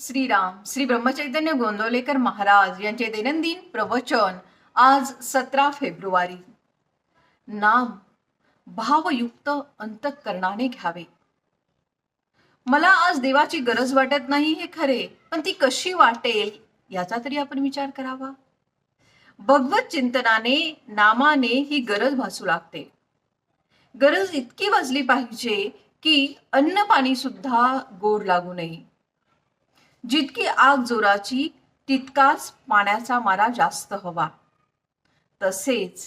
श्रीराम श्री ब्रह्मचैतन्य गोंदवलेकर महाराज यांचे दैनंदिन प्रवचन आज सतरा फेब्रुवारी. नाम भावयुक्त अंतःकरणाने घ्यावे. मला आज देवाची गरज वाटत नाही हे खरे पण ती कशी वाटेल याचा तरी आपण विचार करावा. भगवत चिंतनाने नामाने ही गरज भासू लागते. गरज इतकी वाजली पाहिजे की अन्न पाणी सुद्धा गोड लागू नये. जितकी आग जोराची तितकाच पाण्याचा मारा जास्त हवा. तसेच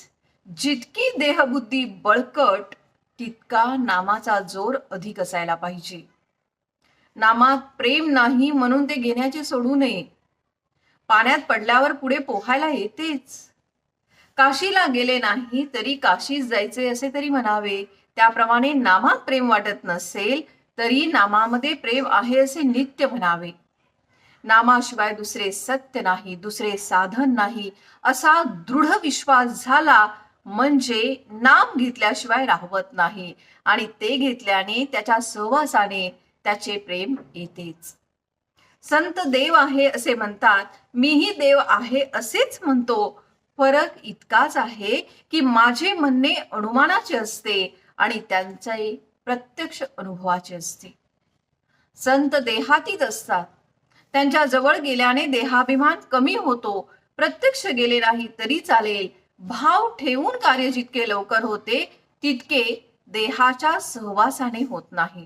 जितकी देहबुद्धी बळकट तितका नामाचा जोर अधिक असायला पाहिजे. नामात प्रेम नाही म्हणून ते घेण्याचे सोडू नये. पाण्यात पडल्यावर पुढे पोहायला येतेच. काशीला गेले नाही तरी काशीच जायचे असे तरी म्हणावे. त्याप्रमाणे नामात प्रेम वाटत नसेल तरी नामामध्ये प्रेम आहे असे नित्य म्हणावे. नामाशिवाय दुसरे सत्य नाही दुसरे साधन नाही असा दृढ विश्वास झाला म्हणजे नाम घेतल्याशिवाय राहवत नाही आणि ते घेतल्याने त्याच्या सहवासाने त्याचे प्रेम येतेच. संत देव आहे असे म्हणतात मीही देव आहे असेच म्हणतो फरक इतकाच आहे की माझे म्हणणे अनुमानाचे असते आणि त्यांचे प्रत्यक्ष अनुभवाचे असते. संत देहातीत असतात त्यांच्या जवळ गेल्याने देहाभिमान कमी होतो. प्रत्यक्ष गेले नाही तरी चालेल. भाव ठेवून कार्य जितके लवकर होते तितके देहाच्या सहवासाने होत नाही.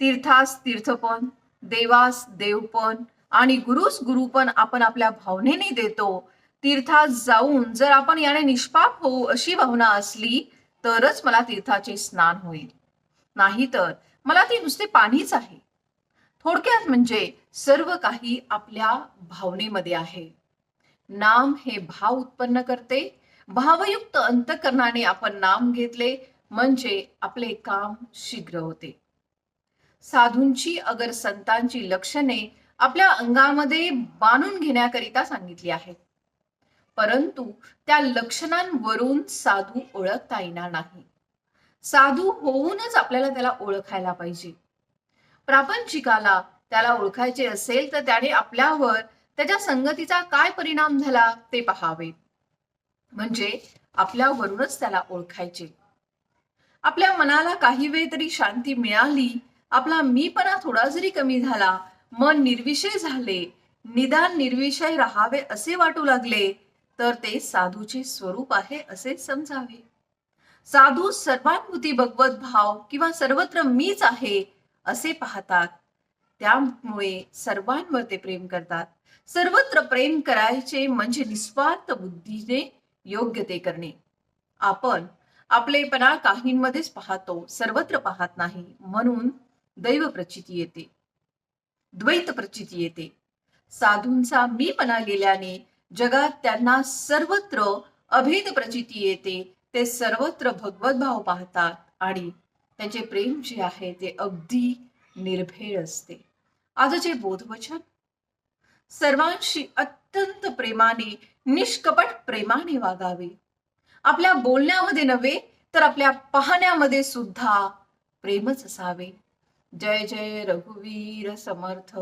तीर्थास तीर्थपण देवास देवपण आणि गुरुस गुरुपण आपण आपल्या भावनेने देतो. तीर्थात जाऊन जर आपण याने निष्पाप होऊ अशी भावना असली तरच मला तीर्थाचे स्नान होईल. नाहीतर मला ती नुसते पाणीच आहे. थोडक्यात म्हणजे सर्व काही आपल्या भावनेमध्ये आहे. नाम हे भाव उत्पन्न करते. भावयुक्त अंतकरणाने आपण नाम घेतले म्हणजे आपले काम शीघ्र होते. साधूंची अगर संतांची लक्षणे आपल्या अंगामध्ये बांधून घेण्याकरिता सांगितली आहेत. परंतु त्या लक्षणांवरून साधू ओळखता येणार नाही. साधू होऊनच आपल्याला त्याला ओळखायला पाहिजे. प्रापंचिकाला त्याला ओळखायचे असेल तर त्याने आपल्यावर त्याच्या संगतीचा काय परिणाम झाला ते पहावे. म्हणजे आपल्यावरूनच त्याला ओळखायचे. आपल्या मनाला काही वेळ तरी शांती मिळाली आपला मीपणा थोडा जरी कमी झाला मन निर्विषय झाले निदान निर्विषय राहावे असे वाटू लागले तर ते साधूचे स्वरूप आहे असे समजावे. साधू सर्वानुभूती भगवत भाव किंवा सर्वत्र मीच आहे असे पाहतात. त्यामुळे सर्वांवर ते प्रेम करतात. सर्वत्र प्रेम करायचे म्हणजे निस्वार्थ बुद्धीने योग्य ते करणे. आपण आपलेपणा काहींमध्येच पाहतो सर्वत्र पाहत नाही म्हणून दैव प्रचिती येते. द्वैत प्रचिती येते. साधूंचा मीपणा गेल्याने जगात त्यांना सर्वत्र अभेद प्रचिती येते ते सर्वत्र भगवत भाव पाहतात आणि त्यांचे प्रेम जे आहे ते अगदी निर्भेळ असते. आजचे बोधवचन? सर्वांशी अत्यंत प्रेमाने निष्कपट प्रेमाने वागावे. आपल्या बोलण्यामध्ये नव्हे तर आपल्या पाहण्यामध्ये सुद्धा प्रेमच असावे. जय जय रघुवीर समर्थ.